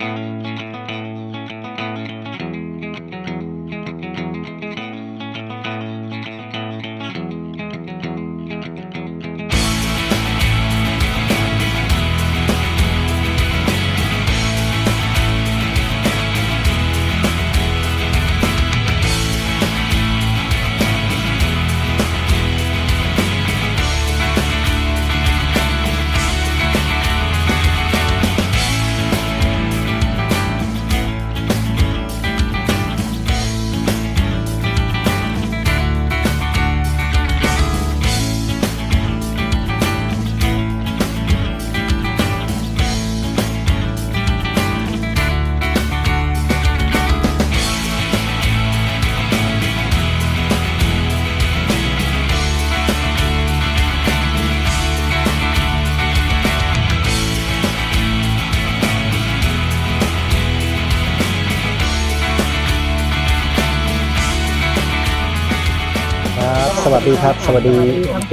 ค สวัสดีครับ สวัสดี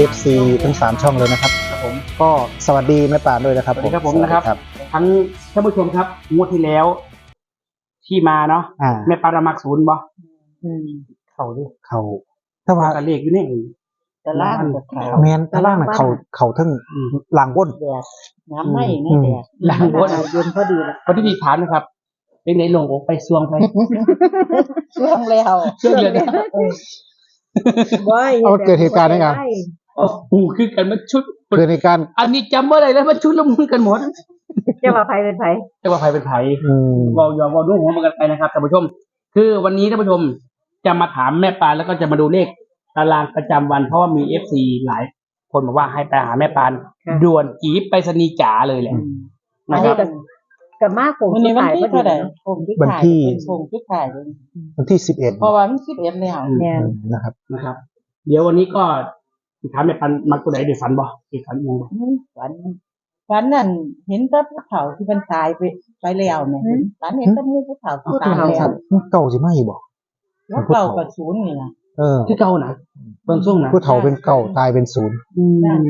FC ทั้งสามช่องเลยนะครับ ครับผมก็สวัสดีแม่ป่านด้วยนะครับสวัสดีครับผมนะครับสวัสดีทั้งท่านผู้ชมครับงวดที่แล้ว ที่มาเนาะอ่าแม่ปารามักศูนย์บ่เขาดิเขาถ้าว่ากระเลขอยู่นี่แต่ล่างก็ขาวแมนถ้าล่างน่ะเขาเขาทั้งหลังบนแดดน้ำไหม้ไม่แดดหลังบนเย็นพอดีละคนที่มีฐานนะครับเป็นในลงอกไปซวงไปช่วงแล้วช่วงเดือนนี้ว้าย เอาเกิดเหตุการณ์ได้ไงโอ้โหคือกันมันชุดเกิดในการอันนี้จำว่าอะไรแล้วมันชุดละมุนกันหมดจะมาไผเป็นไผแต่ว่าใครเป็นไผอืมวอลยอวอลด้วยหัวมันกันไปนะครับท่านผู้ชม คือวันนี้ท่านผู้ชมจะมาถามแม่ปานแล้วก็จะมาดูเลขตารางประจำวันเพราะว่ามีเอฟซีหลาย คนบอกว่าให้ไปหาแม่ปานด่วนจีบไปสนีย์จ๋าเลยแหละอันนะคนี้รับ ก็กับมากผมวันนี้วันที่พอเท่าไหร่ดีผมที่วันถ่ายที่เป็นชงที่ถ่ายเลยวันที่สิบเอ็ดเพราะว่ามันสิบเอ็ดแล้วแม่นนะครับนะครับ เดี๋ยววันนี้ก็ถามแม่ปันมักตัวไหนเดี๋ยวฝันบ่เดี๋ยวฝันยังบ่ฝันฝันนั่นเห็นแต่ผู้เฒ่าที่มันตายไปไปแล้วแม่ฝันเห็นแต่หมู่ผู้เฒ่าที่ตายแล้วเก่าสิไม่บอกแล้วเก่ากับศูนย์นี่ล่ะ เออคือเก่านะเบิ่งช่วงนะผู้เฒ่าเป็นเก่าตายเป็นศูนย์อืมนั่น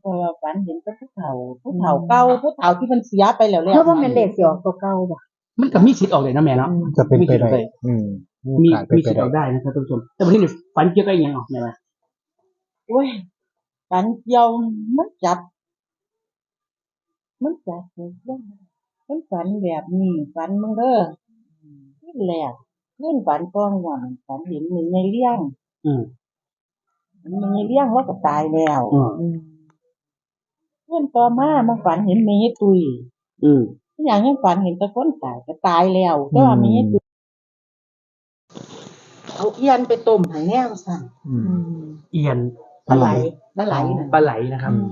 เพราะว่าฝันเห็นแต่ผู้เฒ่าผู้เฒ่าเก่าผู้เฒ่าที่มันเสียไปแล้วแล้วเพราะว่ามันเลขสิออกตัวเก่าบ่มันก็มีสิทธิ์ออกเลยนะแม่เนาะจะเป็นไปได้มีสิทธิ์เลยอืมมีโอกาสเป็นมีไปสิทธิ์อได้อกได้นะครับท่านผู้ชมแต่วันนี้เนี่ยฝันเกี่ยวกับอหยังออกแม่ว่าโอ้ยฝันเกี่ยวมันจับ มันจับเลยมันฝันแบบนี้ฝันมึงเด้อนี่แหละ ขึ้นฝันกองหวังฝันเห็นหนึ่งในเลี้ยง อืมมันในเลี้ยงแล้วก็ตายแล้วอืมเพื่อนต่อมามาฝันเห็นเมยตุย อืมทุกอย่างยังฝันเห็นแตะคนตายก็ตายแล้วแต่ว่าเมยตุยเอาเอียนไปต้มให้แน่สั่นอืมเอียนปลาไหลปลาไหลน่ะปลาไหลนะครับอืม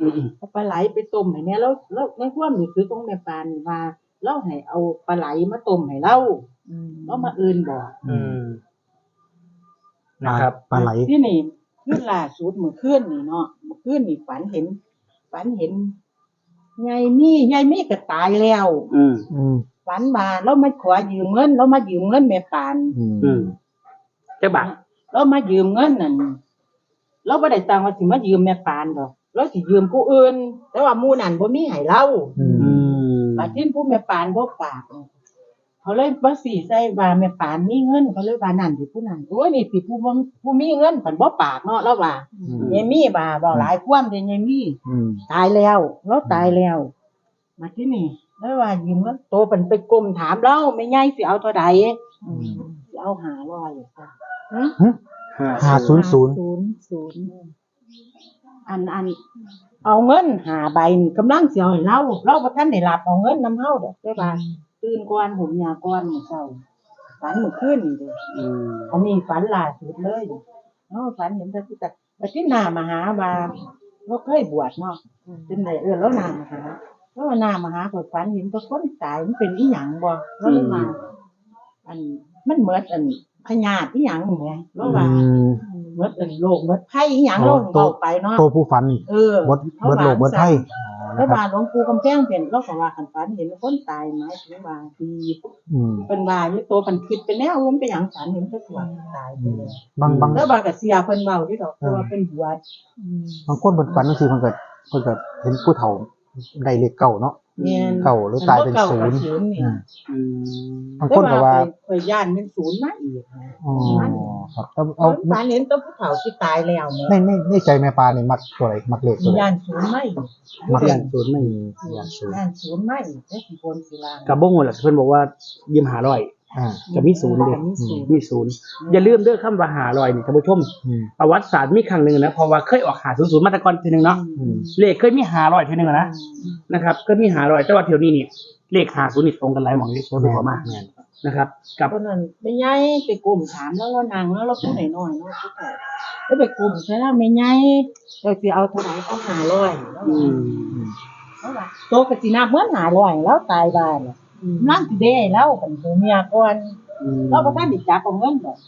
อืมอืมเอาปลาไหลไปต้มให้แน่แล้วแล้วในความรู้สึกของแม่ปานนี่ว่า เราให้เอาปลาไหลมาต้มให้เราเรามาเอื่นบอกอืมนะครับปลาไหลที่นี่ขึ้นล่าสุดเมื่อคืนนี่เนาะเมื่อคืนนี่ฝันเห็น ฝันเห็นยายมี่ยายมี่ก็ตายแล้ว อืมอืมฝันมาเรามาขอยืมเงินเรามายืมเงินแม่ปาน อืมอืมเจ้าบ่าวเรามายืมเงินนั่นเราบ่ได้ตังค์ว่าสิมายืมแม่ปานดอกเราสิยืมผู้อื่น แต่ว่าหมู่นั่นบ่มีให้เราอือืมม บัดนี้ผู้แม่ปานบ่ปากเขาเลยบ่สิใส่ว่าแม่ปานมีเงินเขาเลยว่านั่นสิผู้นั้นโอ้ยนี่สิผู้บ่ผู้มีเงินเพิ่นบ่ปากเนาะเราว่าอืมยายมีว่าเว้าหลายความเด้ยายมีอืมตายแล้วเราตายแล้วมาที่นี่แล้วว่ายืมเงินโตเป็นไปกลมถามเราไม่ใหญ่สิเอาเท่าใดสิเอาหาร้อยค่ะห้าศูนย์ศูนย์ศูนย์ศูนย์อันอัน เอาเงินหาใบนี่กำลังสิเอาให้เราเราบ่ทันได้รับเอาเงินนำเฮาดอกได้ว่าตื่นก่อนผมยาก่อนมื้อเช้าฝันเมื่อคืนนี่เด้ออืมอันนี้ฝันล่าสุดเลยเนาะฝันเห็นพระพุทธแต่ที่หน้ามาหาว่าเราเคยบวชเนาะเป็นไดเออแล้วหน้ามาหาแล้วว่าหน้ามาหาก็ฝันเห็นแตัวคนตายมันเป็นอีหยังบ่แล้วเลยมาอันมันเหมือนอันพญาติอีหยังแหมแล้วว่าอืม เหมือนอันโลกเหมือนไผ่อีหยังอ๋อเราเอาไปเนาะโตผู้ฝันนี่เออบดบดโลกบดไทยแล้วนะครับว่าหลวงปู่กำแพงเป็นเราก็ว่าคันฝันเห็นคนตายหมายถึงว่าดีอืมเป็นว่าอยู่ตัวมันคิดไปแล้วมันเป็นหยังฝันเห็นแต่ตัวตายไปแล้วบางบางแล้วบางก็เสียเพิ่นเว้าที่ดอกเพราะว่าเป็นบวชบางคนเพิ่นฝันบางทีเพิ่นก็เพิ่นก็เห็นผู้เฒ่าได้เลขเก่าเนาะแม่น เก่าหรือตายเป็นศูนย์ศูนย์นี่อืมอืมบางคนก็ว่าแต่ไปย่านเป็นศูนย์มาอีกนะอ๋อครับเอาเอาเอาฝันเห็นตัวผู้เฒ่าที่ตายแล้วเนี่ยในในในใจแม่ปลานี่มักตัวไหนมักเลขตัวไหนย่านศูนย์ไม่มักย่านศูนย์ไม่ย่านศูนย์ย่านศูนย์ไม่ได้สิบนสิลางกับบ่งหลักเพิ่นบอกว่ายืมหาร้อย อ่ากับมีศูนย์เด้มีศูนย์ มีศูนย์อย่าลืมเด้อคำว่าหาร้อยนี่ท่านผู้ชมอืม ประวัติศาสตร์มีครั้งหนึ่งนะเพราะว่าเคยออกหาศูนย์ศูนย์มาแตะกอนทีหนึงเนาะอืม เลขเคยมีหาร้อยทีหนึงอะนะนะครับก็มีหาร้อยแต่ว่าเที่ยวนี้นี่เลขหาศูนย์นี่ตรงกันหลายหม่องเลยเชื่อผมว่ามาแม่นนะครับ กับ คนนั้นไม่ใหญ่ไปกลุ่มถามแล้วเรานั่งแล้วเราพูดหน่อยๆเนาะผู้เฒ่าแล้วไปกลุ่มใช่แล้วไม่ใหญ่เราสิเอาเท่าไหร่เอาหาร้อยแล้วอืว่ามอืมแล้วว่าโตกะสินาเหมือนหาร้อยแล้วตายบ้านแล้ว นั่งสิเด้แล้วเป็นผู้เมียก่อนอืมเราบ่ทันได้จับเอาเงินดอก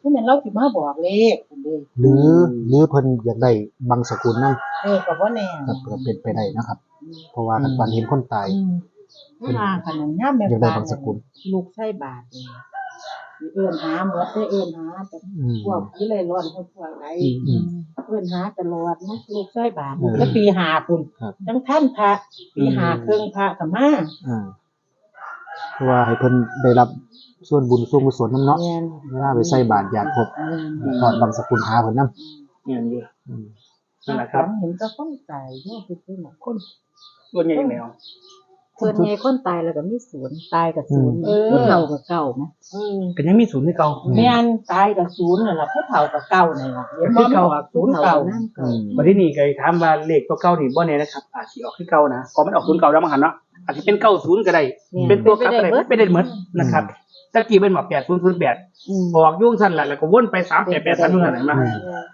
คือแม่นเราสิมาบอกเลขพุ่นเด้หรือหรือเพิ่นอยากได้บางสกุลนั่นเออก็บ่แน่ก็ก็เป็นไปได้นะครับ เพราะว่ากันวันเห็นคนตายอืมเวลาขนาดยามแม่อยากได้ปานบางสกุลลูกใส่บาทนี่เอิ้นหาหมดได้เอิ้นหาแต่อืมพวกที่เลยร้อนพวกพวกไหนอืมเอิ้นหาตลอดนะลูกใส่บาทเออแล้วปีหาพุ่นครับจังท่านพระปีหาเครื่องพระก็มาอ่า เพราะว่าให้เพิ่นได้รับส่วนบุญส่วนกุศลน้ำเนาะแม่นเวลาไปใส่บาตรอยากพบแม่นทอดบางสกุลหาเพิ่นนำอย่างนี้อืมนั่นแหละครับ เห็นก็ต้องใจเนี่ยคือคือหมคน ส่วนใหญ่แมว ส่วนใหญ่คนตายแล้วก็มีศูนย์ตายกับศูนย์เออผู้เฒ่ากับเก่าไหมเออก็ยังมีศูนย์ที่เก่าแม่นตายกับศูนย์นั่นล่ะผู้เฒ่ากับเก่านั่นล่ะเห็นบ่ผู้เฒ่ากับศูผู้นย์เฒ่าเก่ากับน้ำอืเก่ามวันที่นี่ก็ถามว่าเลขตัวเก่านี่บ่แน่นะครับอาจสิออกคือเก่านะพอมันออกศูนย์เก่าแล้วมันหันเนาะอาจจะเป็นเก้าศูนย์ก็ได้เป็นตัวกลับก็ได้ไม่ได้เหมือนนะครับตะกี้เป็นหมอแปดศูนย์ศูนย์แปดอืม ออกยุ่งสั้นแหละแล้วก็วนไปสามแปดแปดสามนู่นนั่นมา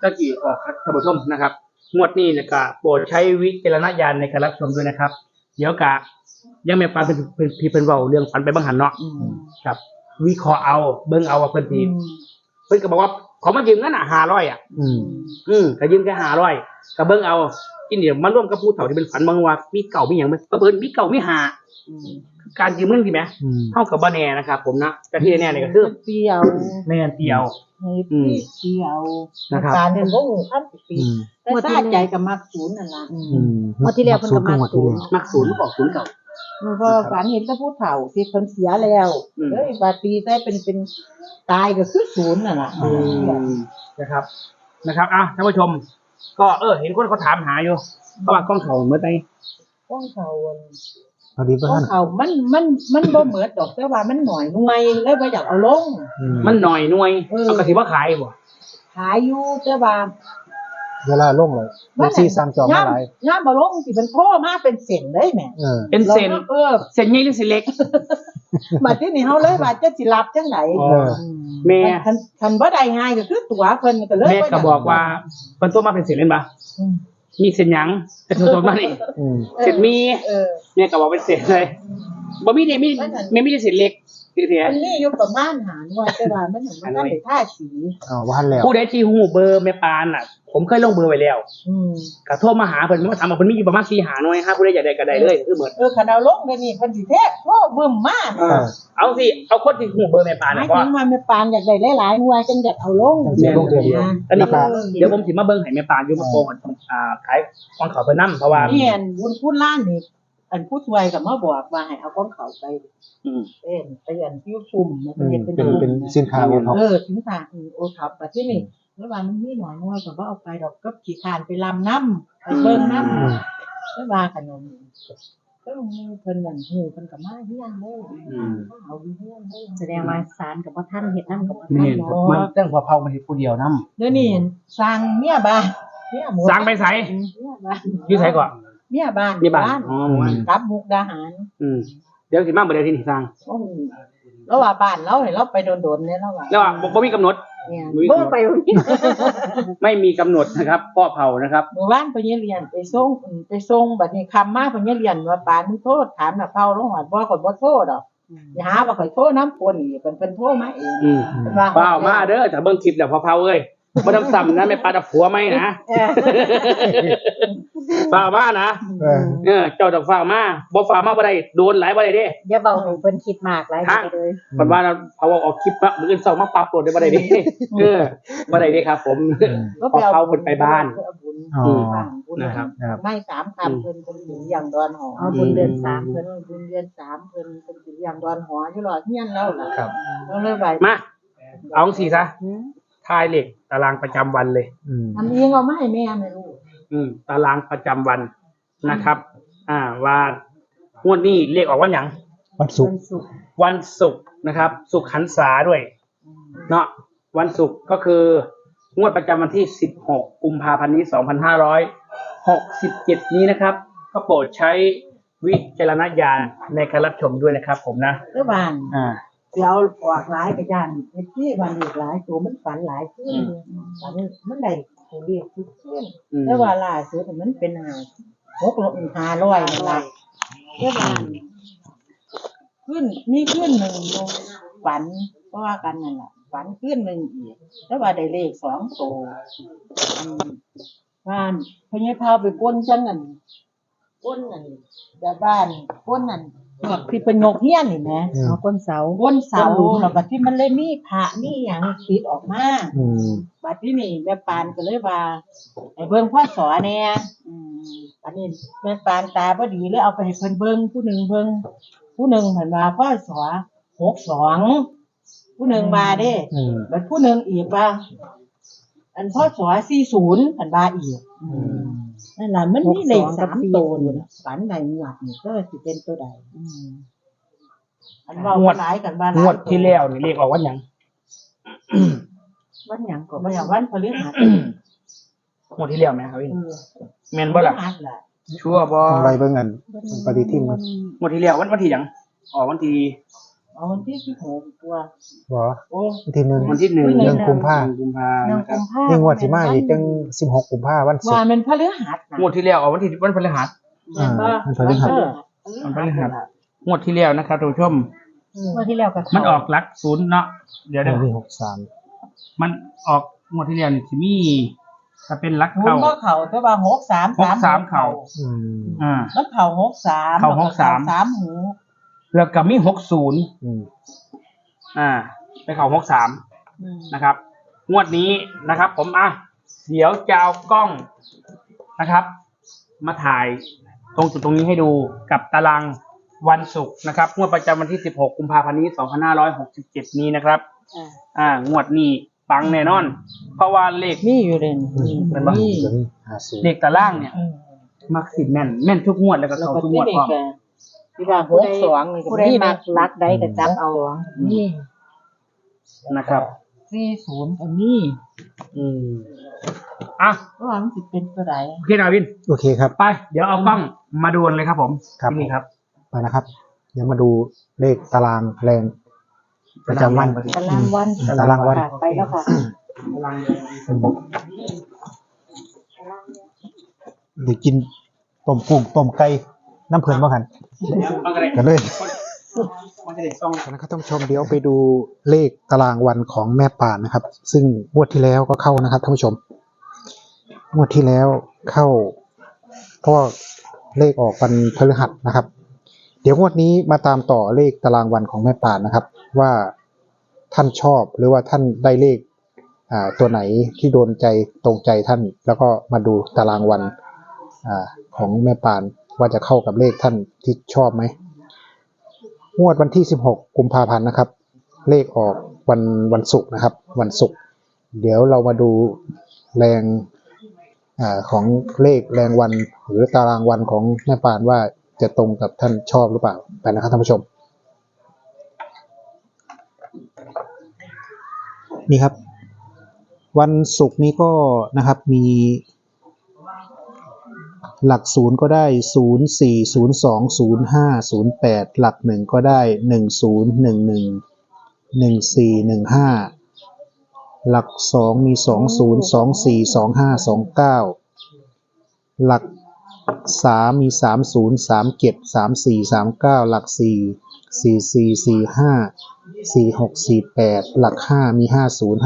ตะกี้ออกครับท่านผู้ชมนะครับ งวดนี้นะก็โปรดใช้วิจารณญาณในการรับชมด้วยนะครับ เดี๋ยวกะ ยังไม่ปานเป็นเป็นพี่เป็นเว้าเรื่องฝันไปบางหันเนาะอืมครับ วิเคราะห์เอาเบิ่งเอาว่าเพิ่นอืสิมเพิ่นก็บอกว่าขอมายืมเงินอะ500อะ อืมอืมก็ยืมแค่500ก็เบิ่งเอากินเดี๋ยวมาร่วมกับผู้เฒ่าที่เป็นฝันบางว่ามีเก่ามีหยังมั้ยก็เพิ่นมีเก่ามีหาอืมการยืมเงินสิแหมอืมเท่ากับบ่แน่นะครับผมนะแต่ที่แน่ๆนี่ก็คือเปรี้ยวแม่นเดียวให้อืมเปรี้ยวนะครับการเป็นบ่ฮู้คันสิปีอืมแต่ซาใจกับมักศูนย์นั่นล่ะอืมอืมงวดที่แล้วเพิ่นก็มางวดที่แล้วมักศูนย์ออกศูนย์เก่า มันก็ฝันเห็นแต่ผู้เฒ่าที่เพิ่นเสียแล้วอืมเอ้ยบาดปีได้เป็นเป็นตายก็คือศูนย์นั่นล่ะอืนะครับ นะครับอะท่านผู้ชม ก็เออ เห็นคนเขาถามหาอยู่เพราะว่ากล้องเขาเมื่อไงของเขาอันพอดีขป่ะองท่านเขามันมันมันบ่เหมือนดอกแต่ว่ามันหน่อยหน่วยแล้วบ่อยากเอาลง อืมันหน่อยหน่วยเออเอากระสิว่าขายบ่ขายอยู่แต่ว่า เวลาลงเลยแท็กซี่สั่งจองมาหลายย่ามบ่ลงสิมันโทรมาเป็นเส้นเลยแหม่เออ เป็นเซนราก็เออเซนใหญ่หรือเซนเล็ก บัดที่นี่เฮาเลยว่าจะสิรับจังไดอ๋อเออ แม่ คันคันบ่ได้ง่ายก็คือตั๋วเพิ่นก็เลยแม่ก็บอกว่าเป็นตัวมาเป็นเซนเล่นปะอืมมีเซนหยังเป็นตัวมานี่อืมเซนมีเออ แม่ก็บอกเป็นเซนเลยบ่มีเดมีแม่มีแต่เซนเล็ก คือเสียมันมีอยู่ประมาณหาหน่วยแต่ว่ามันมันบ่ได้ท่าสีอ๋อว่าทันแล้วผู้ใดที่หูเบอร์แม่ปานอะ ผมเคยลงเบอร์ไว้แล้วอืมก็โทรมาหาเพิ่นมาถามว่าเพิ่นมีอยู่ประมาณ4หาหน่วยฮะผู้ใดอยากได้ก็ได้เลยคือเหมือนเออคันเอาลงเดี๋ยวนี้เพิ่นสิแทกโทรบึ้มมาเออเอาสิเอาคนที่หูเบอร์แม่ปานหมายนะว่าถึงว่าแม่ปานอยากได้หลายๆหน่วยจังอยากเอาลงจังสิลงเทื่อเดียวอันนี้ครับเดี๋ยวผมสิมาเบิ่งให้แม่ปานอยู่มาโปรกันอ่าขายของเขาเพิ่นนํเพราะว่านี่อันบุญคุณล้านนี่ อันผู้ช่วยก็มาบอกว่าให้เอาของเขาไปอืมเป็นไปอันที่ชุมนะอืเป็นมเฮ็ดเป็นเป็นชุมเป็นสินค้าโอท็อปเออถึงทางโอท็อปแต่ที่นี่แล้ววันมันมีหน่อยน้อยก็บ่เอาไปดอกก็ขี่คานไปลำน้ำไปเบิ่งน้ำอืมแล้วว่าขนมก็ลงมือเพิ่นนั่นหูเพิ่นก็มาเฮียนเด้ออืมเอาอยู่เฮียนเด้อแสดงว่าสารกับพ่ท่านเฮ็ดน้ำกับพ่นี่ท่านมันเรื่องพอเผามันเฮ็ดผู้เดียวนํเดี๋ยวนี้สร้างเมียบ้านเมียหมู่สั่งไปไสเมียบ้านอยู่ไสก่อน เมียบ้านมีบ้านอ๋อหมู่บ้านกลับมุกดาหารอืมเดี๋ยวสิมาบ่ได้ที่นี่สั่งโอ้โหแล้วว่าบ้านเราให้เราไปโดนๆเนี่ยแล้วว่าแล้วว่าบ่บ่มีกำหนด เนี่ยมีบ่ไปวันนี้ไม่มีกำหนดนะครับพ่อเผานะครับเมื่อวานเพิ่นเรียนไปส่งไปส่งบัดนี้คำมาเพิ่นเรียนว่าปานมึงโทษถามน่ะเผาลงหอดบ่ข่อยบ่โทษดอกอย่าหาว่าข่อยโทษน้ำปนอีกเพิ่นเพิ่นโทษมาเองอืมว่าเปล่ามาเด้อถ้าเบิ่งคลิปแล้วพอเผาเอ้ย บ่ต้องซ้ำนะแม่ปลาตะผัวไหมนะเออเปล่ามานะเออเออเจ้าต้องฝ่ากมาบ่ฝ่ากมาบ่ได้โดนหลายบ่ได้เด้อย่าเบาให้เพิ่นคิดมากหลายไปเลยปันว่าเขาเอาออกคลิปมามื้ออื่นเช้ามาปรับโหลดได้บ่ได้เด้เออบ่ได้เด้ครับ ผมอืมพอเขาเพิ่นไปบ้านเอาบุญญอ๋อฟังบุญนะครับครับไม่สามคำเพิ่นเป็นถืออย่างดอนหอเอาบุญเดือนสามเพิ่นบุญเดือนสามเพิ่นเป็นถืออย่างดอนหออยู่หลอดเฮียนแล้วล่ะครับแล้วเลยไปมาเอาสี่ซะหืม ทายเหล็กตารางประจำวันเลย อืม ทำเองเอามาให้แม่ไม่รู้อืม ตารางประจำวันนะครับ อ่าว่างวดนี้เลขออกวันหยังวันศุกวัร์นศุกร์วันศุกร์นะครับ ศุกร์หันษาด้วย เนาะวันศุกร์ก็คืองวดประจำวันที่ 16 กุมภาพันธ์นี้ 2567 นี้นะครับ ก็โปรดใช้วิจารณญาณในการรับชมด้วยนะครับผมนะเมื่อวาน อ่า เดี๋ยวออกหลายกระยานเฮ็ดที่วันอีกหลายตัวมันฝันหลายขึ้นฝันมันได้ตัวเรียกทุกขึ้นอืมแต่ว่าล่าสุดมันเป็นหาหกลงหาร้อยนั่นล่ะเมื่อวานขึ้นมีขึ้นหนึ่งลงฝันเพราะว่ากันนั่นแหละฝันขึ้นหนึ่งอีกแต่ว่าได้เลขสองตัวอันบ้านพญาพาไปป้นจังนั่นป้นนั่นแต่บ้านป้นนั่น พวกที่เป็นงกเฮี้ยนนี่แหมอืมเอาก้นเสาบนเสาแล้วก็ที่มันเลยมีพระมีหยังติดออกมาอืมบัดที่นี่แม่ปานก็เลยว่าไอ้เบิ่งพ่อสอแน่อืมอันนี้แม่ปานตาบ่ดีเลยเอาไปให้เพิ่นเบิ่งผู้หนึ่งเบิ่งผู้หนึ่งเพิ่นว่าพ่อสอ62ผู้หนึ่งมาเด้อืมบัดผู้หนึ่งอีกว่าอันพ่อสอ40เพิ่นว่าอีก อืมนั่นล่ะมันมีเลขสามตัวนี่นะฝันใดงวดนี่ก็สิเป็นตัวใดอืมอันเว้างวดหลายกันว่าหลายงวดที่แล้วนี่เลขออกวันหยังวันหยังก็บ่อยากวันพฤหัสงวดที่แล้วไหมครับพี่เออแมนบ่ล่ะพฤหัสล่ะชัวร์บ่ทำไรเบิ่งกันปฏิทินมันงวดที่แล้ววันวันที่หยังออกวันที่ เอาวันที่สิบหกตัวบ่โอ้วันที่หนึ่งวันที่หนึ่งเดือนกุมภาหนึ่งกุมภาหนึ่งนะครักุบมภานี่งวดสิมาอีกจังสิบหกกุมภาวันศุกว่าร์มันพฤหัสนะงวดที่แล้วออกวันที่วันพฤหัสอ่ามันพฤหัสมันพฤหัสงวดที่แล้วนะครับท่านผู้ชมเมื่อที่แล้วก็มันออกหลักศูนย์เนาะเดี๋ยวเดี๋ยววันที่หกสามมันออกงวดที่แล้วนี่สิมีถ้าเป็นหลักหุนเข่าก็เข่าแต่ว่าหกสามหกสามเข่าอืมอ่ามันเข่าหกสามเข่าหกสามสามหู แล้วก็มีหกศูนย์อืมอ่าไปเข่าหกสามอืมนะครับ งวดนี้นะครับ ผมอะเดี๋ยวจะเอากล้องนะครับ มาถ่ายตรงจุดตรงนี้ให้ดูกับตารางวันศุกร์นะครับงวดประจำวันที่ 16 กุมภาพันธ์นี้ 2567 นี้นะครับ อ่าอ่างวดนี้ปังแน่นอน เพราะว่าเลขมีอยู่เด่นเป็นบ่มีเดี๋ยวนี้หาศูนย์เลขตารางเนี่ยอืมมักสิแม่นแม่นทุกงวดแล้วก็แล้วเข้าก็ทุกงที่วดนี่พร้อมก็ ที่ว่าหกสองนี่ก็ผู้ใดมีมักรักใดก็จับเอานี่นะครับสี่ศูนย์ก็มีอืมอะเพราะว่ามันสิเป็นตัวใดโอเคนาวิน โอเคครับ ไป เดี๋ยวเอากล้องมาดูกันเลยครับผมครับ ที่นี่ครับ ไปนะครับ เดี๋ยวมาดูเลขตารางแรงประจำวันตารางวันตารางวันค่ะไปแล้วค่ะเดี๋ยวกินต้มกุ้งต้มไก่ น้ำเพื่อนบ้างกันมันก็ได้กันเลยมันก็ได้ต้องนะครับท่านผู้ชมเดี๋ยวไปดูเลขตารางวันของแม่ป่านนะครับ ซึ่งงวดที่แล้วก็เข้านะครับท่านผู้ชมงวดที่แล้วเข้าเพราะว่าเลขออกวันพฤหัสนะครับ เดี๋ยวงวดนี้มาตามต่อเลขตารางวันของแม่ป่านนะครับ ว่าท่านชอบหรือว่าท่านได้เลขอ่าตัวไหนที่โดนใจตรงใจท่าน แล้วก็มาดูตารางวันอ่าของแม่ป่าน ว่าจะเข้ากับเลขท่านที่ชอบไหมงวดวันที่ 16 กุมภาพันธ์นะครับ เลขออกวันวันศุกร์นะครับ วันศุกร์เดี๋ยวเรามาดูแรงอของเลขแรงวัน หรือตารางวันของแม่ปานว่าจะตรงกับท่านชอบหรือเปล่าไปนะครับท่านผู้ชม นี่ครับ วันศุกร์นี้ก็นะครับมี หลักศูนย์ก็ได้ศูนย์สี่ศูนย์สองศูนย์ห้าศูนย์แปดหลักหนึ่งก็ได้หนึ่งศูนย์หนึ่งหนึ่งหนึ่งสี่หนึ่งห้าหลักสองมีสองศูนย์สองสี่สองห้าสองเก้าหลักสามมีสามศูนย์สามเจ็ดสามสี่สามเก้าหลักสี่สี่สี่สี่ห้าสี่หกสี่แปดหลักห้ามีห้าศูนย์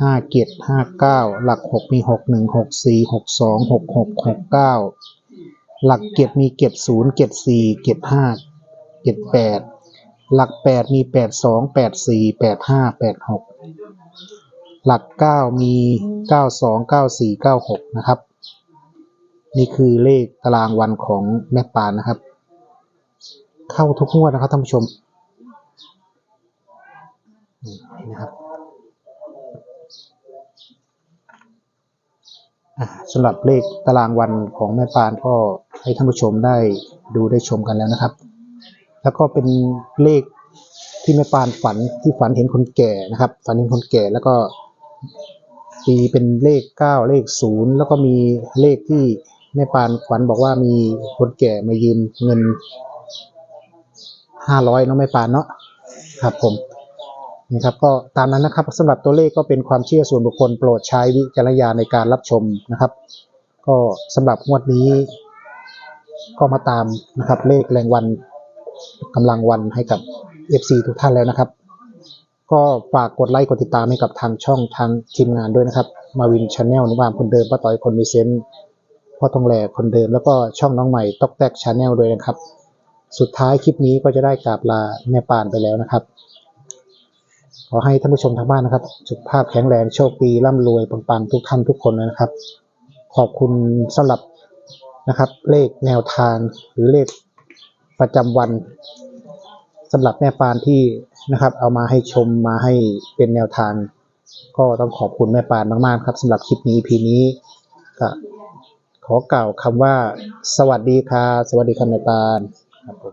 ห้าเจ็ดห้าเก้าหลักหกมีหกหนึ่งหกสี่หกสองหกหกหกเก้าหลักเจ็ดมีเจ็ดศูนย์เจ็ดสี่เจ็ดห้าเจ็ดแปดหลักแปดมีแปดสองแปดสี่แปดห้าแปดหกหลักเก้ามีเก้าสองเก้าสี่เก้าหกนะครับ นี่คือเลขตารางวันของแม่ปานนะครับ เข้าทุกงวดนะครับท่านผู้ชมนี่นะครับ อ่า สำหรับเลขตารางวันของแม่ปานก็ให้ท่านผู้ชมได้ดูได้ชมกันแล้วนะครับ แล้วก็เป็นเลขที่แม่ปานฝันที่ฝันเห็นคนแก่นะครับ ฝันเห็นคนแก่แล้วก็ตีเป็นเลขเก้าเลขศูนย์แล้วก็มีเลขที่แม่ปานฝันบอกว่ามีคนแก่มายืมเงินห้าร้อยน้องแม่ปานเนาะครับผม นี่ครับก็ตามนั้นนะครับสำหรับตัวเลขก็เป็นความเชื่อส่วนบุคคลโปรดใช้วิจารณญาณในการรับชมนะครับ ก็สำหรับงวดนี้ ก็มาตามนะครับเลขแรงวันกำลังวันให้กับ FC ทุกท่านแล้วนะครับ ก็ฝากกดไลค์กดติดตามให้กับทางช่องทางทีมงานด้วยนะครับ มาวินชาแนลนุบามคนเดิมป้าต่อยคนมีเซนพ่อทองแหล่คนเดิมแล้วก็ช่องน้องใหม่ตอกแตกชาแนลด้วยนะครับ สุดท้ายคลิปนี้ก็จะได้กราบลาแม่ปานไปแล้วนะครับ ขอให้ท่านผู้ชมทางบ้านนะครับ สุขภาพแข็งแรงโชคดีร่ำรวยปังๆทุกท่านทุกคนเลยนะครับ ขอบคุณสำหรับนะครับ เลขแนวทางหรือเลขประจำวันสำหรับแม่ปานที่นะครับ เอามาให้ชมมาให้เป็นแนวทาง ก็ต้องขอบคุณแม่ปานมากๆครับสำหรับคลิปนี้พีนี้ก็ขอกล่าวคำว่า สวัสดีค่ะ สวัสดีครับแม่ปานครับผม